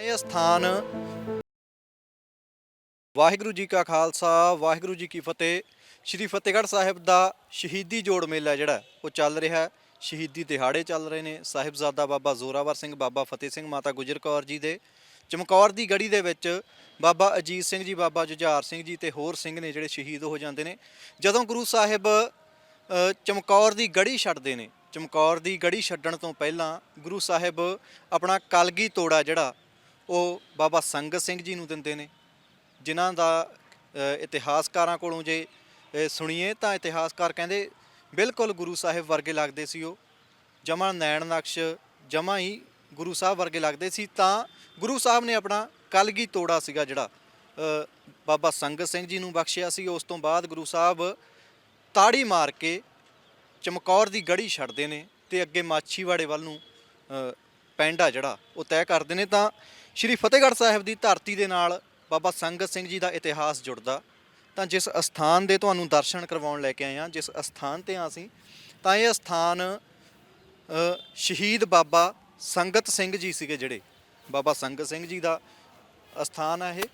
ਇਹ ਸਥਾਨ ਵਾਹਿਗੁਰੂ ਜੀ ਕਾ ਖਾਲਸਾ, ਵਾਹਿਗੁਰੂ ਜੀ ਕੀ ਫਤਿਹ। ਸ਼੍ਰੀ ਫਤਿਹਗੜ੍ਹ ਸਾਹਿਬ ਦਾ ਸ਼ਹੀਦੀ ਜੋੜ ਮੇਲਾ ਜਿਹੜਾ ਉਹ ਚੱਲ ਰਿਹਾ ਸ਼ਹੀਦੀ ਦਿਹਾੜੇ ਚੱਲ ਰਹੇ ਨੇ। ਸਾਹਿਬਜ਼ਾਦਾ ਬਾਬਾ ਜ਼ੋਰਾਵਰ ਸਿੰਘ, ਬਾਬਾ ਫਤਿਹ ਸਿੰਘ ਮਾਤਾ ਗੁਜਰ ਕੌਰ ਜੀ ਦੇ। ਚਮਕੌਰ ਦੀ ਗੜੀ ਦੇ ਵਿੱਚ ਬਾਬਾ ਅਜੀਤ ਸਿੰਘ ਜੀ, ਬਾਬਾ ਜੁਝਾਰ ਸਿੰਘ ਜੀ ਤੇ ਹੋਰ ਸਿੰਘ ਨੇ ਜਿਹੜੇ ਸ਼ਹੀਦ ਹੋ ਜਾਂਦੇ ਨੇ। ਜਦੋਂ ਗੁਰੂ ਸਾਹਿਬ ਚਮਕੌਰ ਦੀ ਗੜੀ ਛੱਡਦੇ ਨੇ, ਚਮਕੌਰ ਦੀ ਗੜੀ ਛੱਡਣ ਤੋਂ ਪਹਿਲਾਂ ਗੁਰੂ ਸਾਹਿਬ ਆਪਣਾ ਕਲਗੀ ਤੋੜਾ ਜਿਹੜਾ ਉਹ ਬਾਬਾ ਸੰਗਤ ਸਿੰਘ ਜੀ ਨੂੰ ਦਿੰਦੇ ਨੇ। ਜਿਨ੍ਹਾਂ ਦਾ ਇਤਿਹਾਸਕਾਰਾਂ ਕੋਲੋਂ ਜੇ ਸੁਣੀਏ ਤਾਂ ਇਤਿਹਾਸਕਾਰ ਕਹਿੰਦੇ ਬਿਲਕੁਲ ਗੁਰੂ ਸਾਹਿਬ ਵਰਗੇ ਲੱਗਦੇ ਸੀ ਉਹ। ਜਮਾ ਨੈਣ ਨਕਸ਼ ਜਮਾ ਹੀ ਗੁਰੂ ਸਾਹਿਬ ਵਰਗੇ ਲੱਗਦੇ ਸੀ। ਤਾਂ ਗੁਰੂ ਸਾਹਿਬ ਨੇ ਆਪਣਾ ਕਲਗੀ ਤੋੜਾ ਸੀਗਾ ਜਿਹੜਾ ਬਾਬਾ ਸੰਗਤ ਸਿੰਘ ਜੀ ਨੂੰ ਬਖਸ਼ਿਆ ਸੀ। ਉਸ ਤੋਂ ਬਾਅਦ ਗੁਰੂ ਸਾਹਿਬ ਤਾੜੀ ਮਾਰ ਕੇ ਚਮਕੌਰ ਦੀ ਗੜੀ ਛੱਡਦੇ ਨੇ ਤੇ ਅੱਗੇ ਮਾਛੀਵਾੜੇ ਵੱਲ ਨੂੰ ਅ, ਆ ਜਿਹੜਾ ਉਹ ਤੈਅ ਕਰਦੇ ਨੇ। ਤਾਂ ਸ਼੍ਰੀ ਫਤਿਹਗੜ੍ਹ ਸਾਹਿਬ ਦੀ ਧਰਤੀ ਦੇ ਨਾਲ ਬਾਬਾ ਸੰਗਤ ਸਿੰਘ ਜੀ ਦਾ ਇਤਿਹਾਸ ਜੁੜਦਾ। ਤਾਂ ਜਿਸ ਅਸਥਾਨ ਦੇ ਤੁਹਾਨੂੰ ਦਰਸ਼ਨ ਕਰਵਾਉਣ ਲੈ ਕੇ ਆਏ ਹਾਂ, ਜਿਸ ਅਸਥਾਨ ਤੇ ਹਾਂ ਅਸੀਂ, ਤਾਂ ਇਹ ਅਸਥਾਨ ਸ਼ਹੀਦ ਬਾਬਾ ਸੰਗਤ ਸਿੰਘ ਜੀ ਸੀਗੇ ਜਿਹੜੇ। ਬਾਬਾ ਸੰਗਤ ਸਿੰਘ ਜੀ ਦਾ ਅਸਥਾਨ ਹੈ ਇਹ।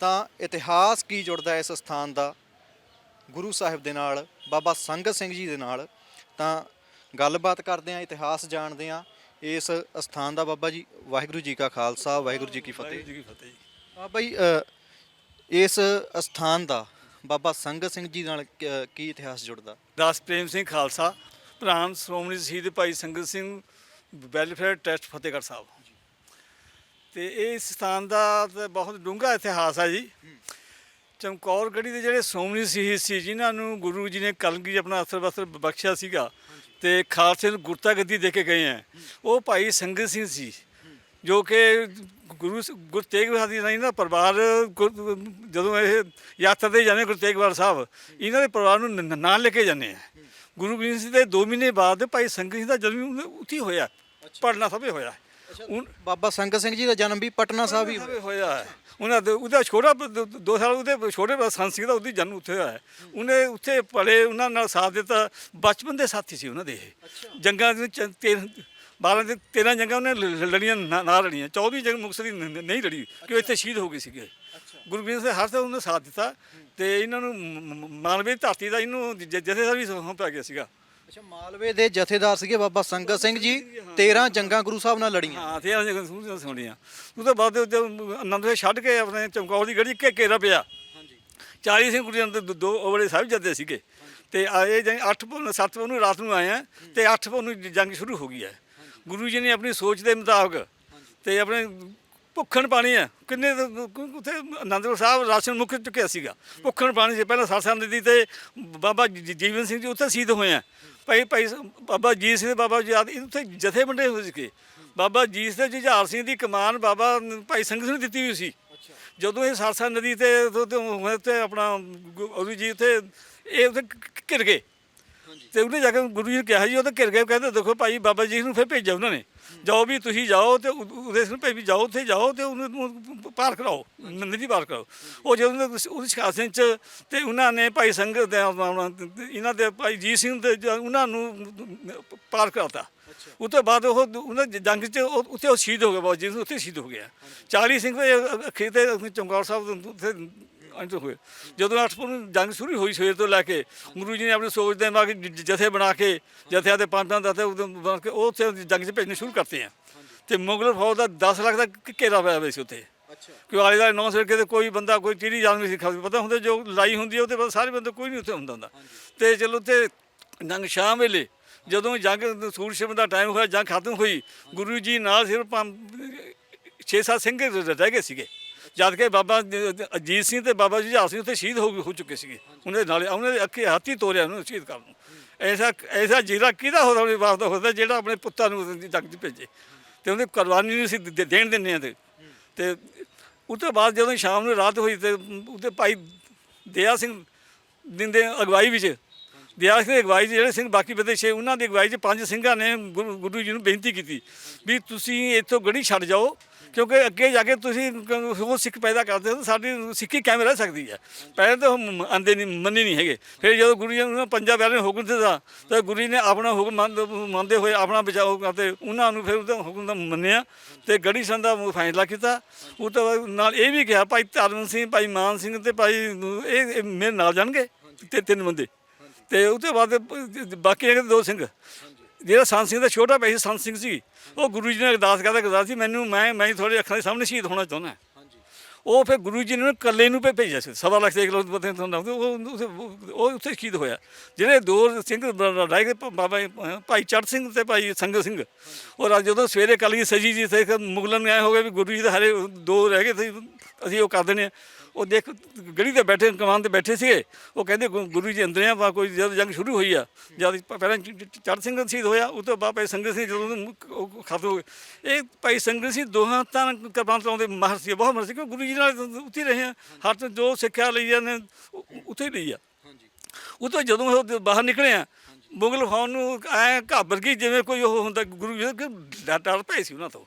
ਤਾਂ ਇਤਿਹਾਸ ਕੀ ਜੁੜਦਾ ਇਸ ਅਸਥਾਨ ਦਾ? ਗੁਰੂ ਸਾਹਿਬ ਦੇ ਨਾਲ, ਬਾਬਾ ਸੰਗਤ ਸਿੰਘ ਜੀ ਦੇ ਨਾਲ। ਤਾਂ ਗੱਲਬਾਤ ਕਰਦੇ ਆ ਇਤਿਹਾਸ ਜਾਣਦੇ ਆ ਇਸ ਅਸਥਾਨ ਦਾ ਬਾਬਾ ਜੀ ਵਾਹਿਗੁਰੂ ਜੀ ਕਾ ਖਾਲਸਾ ਵਾਹਿਗੁਰੂ ਜੀ ਕੀ ਫਤਿਹ। ਜੀ ਕੀ ਫਤਿਹ ਬਾਬਾ ਜੀ। ਅ, ਇਸ ਅਸਥਾਨ ਦਾ ਬਾਬਾ ਸੰਗਤ ਸਿੰਘ ਜੀ ਨਾਲ ਕ- ਕੀ ਇਤਿਹਾਸ ਜੁੜਦਾ? ਦਾਸ ਪ੍ਰੇਮ ਸਿੰਘ ਖਾਲਸਾ ਪ੍ਰਧਾਨ ਸ਼੍ਰੋਮਣੀ ਸ਼ਹੀਦ ਭਾਈ ਸੰਗਤ ਸਿੰਘ ਵੈਲਫੇਅਰ ਟਰਸਟ ਫਤਿਹਗੜ੍ਹ ਸਾਹਿਬ। ਤੇ ਇਹ ਇਸ ਸਥਾਨ ਦਾ ਤਾਂ ਬਹੁਤ ਡੂੰਘਾ ਇਤਿਹਾਸ ਹੈ ਜੀ। ਚਮਕੌਰ ਗੜੀ ਦੇ ਜਿਹੜੇ ਸ਼੍ਰੋਮਣੀ ਸ਼ਹੀਦ ਸੀ ਜਿਨ੍ਹਾਂ ਨੂੰ ਗੁਰੂ ਜੀ ਨੇ ਕਲਗੀ ਆਪਣਾ ਅਸਰ ਵਸਰ ਬਖਸ਼ਿਆ ਸੀਗਾ ਤੇ ਖਾਲਸੇ ਨੂੰ ਗੁਰਤਾ ਗੱਦੀ ਦੇ ਕੇ ਗਏ ਹੈ ਉਹ ਭਾਈ ਸੰਗਤ ਸਿੰਘ ਸੀ ਜੋ ਕਿ ਗੁਰੂ ਗੁਰੂ ਤੇਗ ਬਹਾਦਰ ਜੀ ਦਾ ਪਰਿਵਾਰ ਗੁਰ- ਜਦੋਂ ਇਹ ਯਾਤਰਾ ਤੇ ਜਾਂਦੇ ਗੁਰੂ ਤੇਗ ਬਹਾਦਰ ਸਾਹਿਬ ਇਹਨਾਂ ਦੇ ਪਰਿਵਾਰ ਨੂੰ ਨ- ਨਾਲ ਲੈ ਕੇ ਜਾਂਦੇ ਆ ਗੁਰੂ ਗੋਬਿੰਦ ਸਿੰਘ ਦੇ 2 ਮਹੀਨੇ ਬਾਅਦ ਭਾਈ ਸੰਗਤ ਸਿੰਘ ਦਾ ਜਨਮ ਉੱਥੇ ਹੋਇਆ ਪੜਨਾ ਸਭੇ ਹੋਇਆ। ਉਨ- ਬਾਬਾ ਸੰਗਤ ਸਿੰਘ ਜੀ ਦਾ ਜਨਮ ਵੀ ਪਟਨਾ ਸਾਹਿਬ ਹੀ ਹੋਇਆ। ਹੈ ਉਹਨਾਂ ਦੇ ਉਹਦਾ ਛੋਟਾ ਦੋ- ਦੋ ਸਾਲ ਉਹਦੇ ਛੋਟੇ ਬ- ਸੰਤ ਸਿੰਘ ਦਾ ਉਹਦੀ ਜਨਮ ਉੱਥੇ ਹੋਇਆ ਹੈ। ਉਹਨੇ ਉੱਥੇ ਪੜੇ ਉਹਨਾਂ ਨਾਲ ਸਾਥ ਦਿੱਤਾ। ਬਚਪਨ ਦੇ ਸਾਥੀ ਸੀ ਉਹਨਾਂ ਦੇ ਇਹ। ਜੰਗਾਂ ਦੇ 12 ਦੇ 13 ਜੰਗਾਂ ਉਹਨੇ ਲੜੀਆਂ ਨਾ ਲੜੀਆਂ। 14ਵੀਂ ਜੰਗ ਦੀ ਨ- ਨਹੀਂ ਲੜੀ ਕਿ ਉਹ ਇੱਥੇ ਸ਼ਹੀਦ ਹੋ ਗਏ ਸੀਗੇ। ਗੁਰੂ ਗੋਬਿੰਦ ਸਿੰਘ ਹਰ ਤੇ ਉਹਨੇ ਸਾਥ ਦਿੱਤਾ ਤੇ ਇਹਨਾਂ ਨੂੰ ਮਾਨਵੇ ਧਰਤੀ ਦਾ ਇਹਨੂੰ ਜ- ਜਥੇਦਾਰ ਵੀ ਸੌਂਪਿਆ ਗਿਆ ਸੀਗਾ। ਅੱਛਾ ਮਾਲਵੇ ਦੇ ਜਥੇਦਾਰ ਸੀਗੇ ਬਾਬਾ ਸੰਗਤ ਸਿੰਘ ਜੀ 13 ਜੰਗਾਂ ਗੁਰੂ ਸਾਹਿਬ ਨਾਲ ਲੜੀਆਂ। ਹਾਂ ਤੇ ਇਹਨਾਂ ਦੀਆਂ ਸੁਣੀਆਂ ਉਹ ਤੋਂ ਬਾਅਦ ਜਦੋਂ ਅਨੰਦਪੁਰ ਛੱਡ ਕੇ ਆਪਣੇ ਚਮਕੌਰ ਦੀ ਗੜੀ ਕੇ ਘੇਰਾ ਪਿਆ। ਹਾਂਜੀ। 40 ਸਿੰਘ ਕੁੜੀਆਂ ਦੇ ਦੋ- ਉਹਲੇ ਸਾਹਿਬ ਜੱਦੇ ਸੀਗੇ। ਤੇ ਆਏ ਜਾਨੀ 8 ਪੌਣ 7 ਨੂੰ ਰਾਤ ਨੂੰ ਆਏ ਆ ਤੇ 8 ਪੌਣ ਨੂੰ ਜੰਗ ਸ਼ੁਰੂ ਹੋ ਗਈ ਹੈ। ਗੁਰੂ ਜੀ ਨੇ ਆਪਣੀ ਸੋਚ ਦੇ ਮੁਤਾਬਕ ਤੇ ਆਪਣੇ ਭੁੱਖਣ ਪਾਣੀ ਹੈ। ਕਿੰਨੇ ਉੱਥੇ ਅਨੰਦਪੁਰ ਸਾਹਿਬ ਰਾਸ਼ਨ ਮੁੱਕ ਚੁੱਕਿਆ ਸੀਗਾ। ਭੁੱਖਣ ਪਾਣੀ ਸੀ। ਪਹਿਲਾਂ ਸਰਸਾ ਨਦੀ ਤੇ ਬਾਬਾ ਜੀ- ਜੀਵਨ ਸਿੰਘ ਜੀ ਉੱਥੇ ਸ਼ਹੀਦ ਹੋਏ ਆ। ਭਾਈ ਭਾਈ ਸ- ਬਾਬਾ ਜੀਤ ਸਿੰਘ ਬਾਬਾ ਜੀ ਆਦਿ ਉੱਥੇ ਜਥੇ ਬੰਦੇ ਹੋਏ ਸੀਗੇ। ਬਾਬਾ ਜੀਤ ਤੇ ਜੁਝਾਰ ਸਿੰਘ ਦੀ ਕਮਾਨ ਬਾਬਾ ਭਾਈ ਸੰਗਤ ਸਿੰਘ ਨੂੰ ਦਿੱਤੀ ਹੋਈ ਸੀ। ਜਦੋਂ ਇਹ ਸਰਸਾ ਨਦੀ ਤੇ ਤੇ- ਤੇ ਹੋਏ ਤੇ ਆਪਣਾ ਗੁ- ਉਹਦੀ ਜੀ ਤੇ ਇਹ ਉੱਥੇ ਘਿਰ ਗਏ। ਤੇ ਉਹਨੇ ਜਾ ਕੇ ਗੁਰੂ ਜੀ ਨੂੰ ਕਿਹਾ ਜੀ ਉਹ ਤਾਂ ਘਿਰ ਗਏ ਕਹਿੰਦੇ ਦੇਖੋ ਭਾਈ ਬਾਬਾ ਜੀ ਨੂੰ ਫਿਰ ਭੇਜਿਆ ਉਹਨਾਂ ਨੇ। ਜਾਓ ਵੀ ਤੁਸੀਂ ਜਾਓ ਤੇ ਉਹਦੇ ਨੂੰ ਭੇਜ ਵੀ ਜਾਓ ਉੱਥੇ ਜਾਓ ਤੇ ਉਹਨੂੰ ਪਾਰ ਕਰਾਓ ਨਦੀ ਪਾਰ ਕਰਾਓ। ਉਹ ਜਦੋਂ ਉਹਦੀ ਸਿਖਾਸਨ ਚ ਤੇ ਉਹਨਾਂ ਨੇ ਭਾਈ ਸੰਗਤ ਦੇ ਇਹਨਾਂ ਦੇ ਭਾਈ ਜੀ ਸਿੰਘ ਦੇ ਉਹਨਾਂ ਨੂੰ ਪਾਰ ਕਰਾਤਾ। ਉਸ ਤੋਂ ਬਾਅਦ ਉਹ ਉਹਨਾਂ ਦੀ ਜੰਗ ਚ ਉੱਥੇ ਉਹ ਸ਼ਹੀਦ ਹੋ ਗਏ ਬਾਬਾ ਜੀ ਉੱਥੇ ਸ਼ਹੀਦ ਹੋ ਗਿਆ 40 ਸਿੰਘ ਦੇ ਅਖੀਰ ਤੇ ਚਮਕੌਰ ਸਾਹਿਬ ਉੱਥੇ ਅੰਤ ਹੋਏ। ਜਦੋਂ ਅੱਠਪੁਰ ਜੰਗ ਸ਼ੁਰੂ ਹੋਈ ਸਵੇਰ ਤੋਂ ਲੈ ਕੇ ਗੁਰੂ ਜੀ ਨੇ ਆਪਣੀ ਸੋਚ ਦੇ ਨਾਲ ਜਥੇ ਬਣਾ ਕੇ ਜਥਿਆਂ ਦੇ ਪੰਥਾਂ ਦਾ ਤੇ ਬਣਾ ਕੇ ਉਹ ਉੱਥੇ ਜੰਗ 'ਚ ਭੇਜਣੇ ਸ਼ੁਰੂ ਕਰਤੇ ਆ। ਤੇ ਮੁਗਲ ਫੌਜ ਦਾ 10 ਲੱਖ ਦਾ ਘੇਰਾ ਪਿਆ ਹੋਇਆ ਸੀ ਉੱਥੇ। ਅੱਛਾ। ਕਿ ਆਲੇ ਦਾ ਨੌ ਸਿਰ ਕੇ ਤੇ ਕੋਈ ਬੰਦਾ ਕੋਈ ਚੀਰੀ ਜਾਨ ਨਹੀਂ ਸੀ ਖਾ ਪਤਾ ਹੁੰਦਾ ਜੋ ਲੜਾਈ ਹੁੰਦੀ ਹੈ ਉਹਦੇ ਬਾਅਦ ਸਾਰੇ ਬੰਦੇ ਕੋਈ ਨਹੀਂ ਉੱਥੇ ਹੁੰਦਾ ਹੁੰਦਾ। ਤੇ ਚਲੋ ਤੇ ਜੰਗ ਸ਼ਾਮ ਵੇਲੇ ਜਦੋਂ ਜੰਗ ਸੂਰਜ ਸ਼ਿਵ ਦਾ ਟਾਈਮ ਹੋਇਆ ਜੰਗ ਖਤਮ ਹੋਈ ਗੁਰੂ ਜੀ ਨਾਲ ਸਿਰਫ 6-7 ਸਿੰਘ ਰਹਿ ਗਏ ਸੀਗੇ। ਜਦ ਕਿ ਬਾਬਾ ਅਜੀਤ ਸਿੰਘ ਤੇ ਬਾਬਾ ਜੁਝਾਰ ਸਿੰਘ ਉੱਥੇ ਸ਼ਹੀਦ ਹੋ ਹੋ ਚੁੱਕੇ ਸੀਗੇ। ਉਹਨਾਂ ਦੇ ਨਾਲ ਉਹਨਾਂ ਦੇ ਅੱਖੇ ਹਾਥੀ ਤੋਰਿਆ ਉਹਨੂੰ ਸ਼ਹੀਦ ਕਰਨ ਨੂੰ। ਐਸਾ ਐਸਾ ਜੀਰਾ ਕਿਹਦਾ ਹੋਦਾ ਉਹਦੇ ਵਾਸਤੇ ਹੁੰਦਾ ਜਿਹੜਾ ਆਪਣੇ ਪੁੱਤਾਂ ਨੂੰ ਜੰਗ 'ਚ ਭੇਜੇ। ਤੇ ਉਹਦੀ ਕੁਰਬਾਨੀ ਨਹੀਂ ਸੀ ਦੇ- ਦੇਣ ਦਿੰਦੇ ਆ ਤੇ। ਤੇ ਉਸ ਤੋਂ ਬਾਅਦ ਜਦੋਂ ਸ਼ਾਮ ਨੂੰ ਰਾਤ ਹੋਈ ਤੇ ਉਹਦੇ ਭਾਈ ਦਇਆ ਸਿੰਘ ਦਿੰਦੇ ਅਗਵਾਈ ਵਿੱਚ ਦਇਆ ਸਿੰਘ ਦੀ ਅਗਵਾਈ 'ਚ, ਜਿਹੜੇ ਸਿੰਘ ਬਾਕੀ ਬੰਦੇ ਛੇ, ਉਹਨਾਂ ਦੀ ਅਗਵਾਈ 'ਚ ਪੰਜ ਸਿੰਘਾਂ ਨੇ ਗੁਰੂ ਗੁਰੂ ਜੀ ਨੂੰ ਬੇਨਤੀ ਕੀਤੀ ਵੀ ਤੁਸੀਂ ਇੱਥੋਂ ਗੜੀ ਛੱਡ ਜਾਓ, ਕਿਉਂਕਿ ਅੱਗੇ ਜਾ ਕੇ ਤੁਸੀਂ ਹੋਰ ਸਿੱਖ ਪੈਦਾ ਕਰਦੇ ਹੋ ਸਾਡੀ ਸਿੱਖੀ ਕਿਵੇਂ ਰਹਿ ਸਕਦੀ ਹੈ। ਪਹਿਲਾਂ ਤਾਂ ਉਹ ਮ- ਆਂਦੇ ਨਹੀਂ, ਮੰਨੇ ਨਹੀਂ ਹੈਗੇ। ਫਿਰ ਜਦੋਂ ਗੁਰੂ ਜੀ ਨੇ ਪੰਜਾਂ ਪਿਆਰਿਆਂ ਨੂੰ ਹੁਕਮ ਦਿੱਤਾ, ਤਾਂ ਗੁਰੂ ਜੀ ਨੇ ਆਪਣਾ ਹੁਕਮ ਮੰਨਦੇ ਹੋਏ ਆਪਣਾ ਬਚਾਓ ਕਰਦੇ ਉਹਨਾਂ ਨੂੰ ਫਿਰ ਉਹਦਾ ਹੁਕਮ ਦਾ ਮੰਨਿਆ ਤੇ ਗੜੀ ਸੰਧ ਦਾ ਫੈਸਲਾ ਕੀਤਾ। ਉਹ ਤੋਂ ਬਾਅਦ ਨਾਲ ਇਹ ਵੀ ਕਿਹਾ, ਭਾਈ ਧਰਮ ਸਿੰਘ, ਭਾਈ ਮਾਨ ਸਿੰਘ ਤੇ ਭਾਈ, ਇਹ ਇਹ ਮੇਰੇ ਨਾਲ ਜਾਣਗੇ ਤੇ ਤਿੰਨ ਬੰਦੇ। ਤੇ ਉਹ ਤੋਂ ਬਾਅਦ ਬਾਕੀ ਹੈਗੇ ਦੋ ਸਿੰਘ। ਜਿਹੜਾ ਸੰਤ ਸਿੰਘ ਦਾ ਛੋਟਾ ਭਾਈ ਸੰਤ ਸਿੰਘ ਸੀ ਉਹ ਗੁਰੂ ਜੀ ਨੇ ਅਰਦਾਸ ਕਰਦਾ ਕਰਦਾ ਸੀ ਮੈਨੂੰ ਮੈਂ ਮੈਂ ਤੁਹਾਡੇ ਅੱਖਾਂ ਦੇ ਸਾਹਮਣੇ ਸ਼ਹੀਦ ਹੋਣਾ ਚਾਹੁੰਦਾ। ਉਹ ਫਿਰ ਗੁਰੂ ਜੀ ਨੇ ਇਕੱਲੇ ਨੂੰ ਭੇਜਿਆ ਸੀ। ਸਵਾ ਲੱਖ ਦੇ ਕਿਲੋ ਪਤਾ ਤੁਹਾਨੂੰ ਉਹ ਉਹ ਉੱਥੇ ਸ਼ਹੀਦ ਹੋਇਆ। ਜਿਹੜੇ ਦੋ ਸਿੰਘ ਗਏ ਭ- ਬਾਬਾ ਜੀ, ਭਾਈ ਚੜ੍ਹ ਸਿੰਘ ਤੇ ਭਾਈ ਸੰਗਤ ਸਿੰਘ। ਉਹ ਰਾਜ ਜਦੋਂ ਸਵੇਰੇ ਕਲੀ ਸਜੀ ਜੀ ਤੇ ਮੁਗਲਾਂ ਨੂੰ ਆਏ ਹੋ ਗਏ ਵੀ ਗੁਰੂ ਜੀ ਦੇ ਹਰੇ ਦੋ ਰਹਿ ਗਏ ਸੀ ਅਸੀਂ ਉਹ ਕਰ ਦਿੰਦੇ ਹਾਂ। ਉਹ ਦੇਖ ਗੜੀ ਤੇ ਬੈਠੇ ਕਮਾਨ ਤੇ ਬੈਠੇ ਸੀਗੇ। ਉਹ ਕਹਿੰਦੇ ਗੁ- ਗੁਰੂ ਜੀ ਅੰਦਰ ਆ ਵਾ ਕੋਈ ਜਦ ਜੰਗ ਸ਼ੁਰੂ ਹੋਈ ਆ ਜਦ ਪ- ਪਹਿਲਾਂ ਚ- ਚ- ਚੜ੍ਹ ਸਿੰਘ ਸ਼ਹੀਦ ਹੋਇਆ ਉਹ ਤੋਂ ਬਾਅਦ ਭਾਈ ਸੰਗਤ ਸਿੰਘ ਜਦੋਂ ਉਹਨੂੰ ਉਹ ਖਤਮ ਹੋ ਗਏ। ਇਹ ਭਾਈ ਸੰਗਤ ਸਿੰਘ ਦੋਹਾਂ ਤਾਂ ਕਰਬਾਨ ਤੋਂ ਦੇ ਮਾਹਰ ਸੀ ਬਹੁਤ ਮਾਹਰ ਸੀ ਕਿਉਂਕਿ ਗੁਰੂ ਜੀ ਨਾਲ ਉੱਥੇ ਰਹੇ ਆ। ਹਰ ਤੋਂ ਜੋ ਸਿੱਖਿਆ ਲਈ ਉਹ- ਉੱਥੇ ਹੀ ਲਈ ਆ। ਉਹ ਤੋਂ ਜਦੋਂ ਉਹ ਬਾਹਰ ਨਿਕਲੇ ਆ ਮੁਗਲ ਫੌਜ ਨੂੰ ਐ ਘਾਬਰ ਗਈ ਜਿਵੇਂ ਕੋਈ ਉਹ ਹੁੰਦਾ ਗੁਰੂ ਜੀ ਦੇ ਡਰ ਡਰ ਪਏ ਸੀ ਉਹਨਾਂ ਤੋਂ।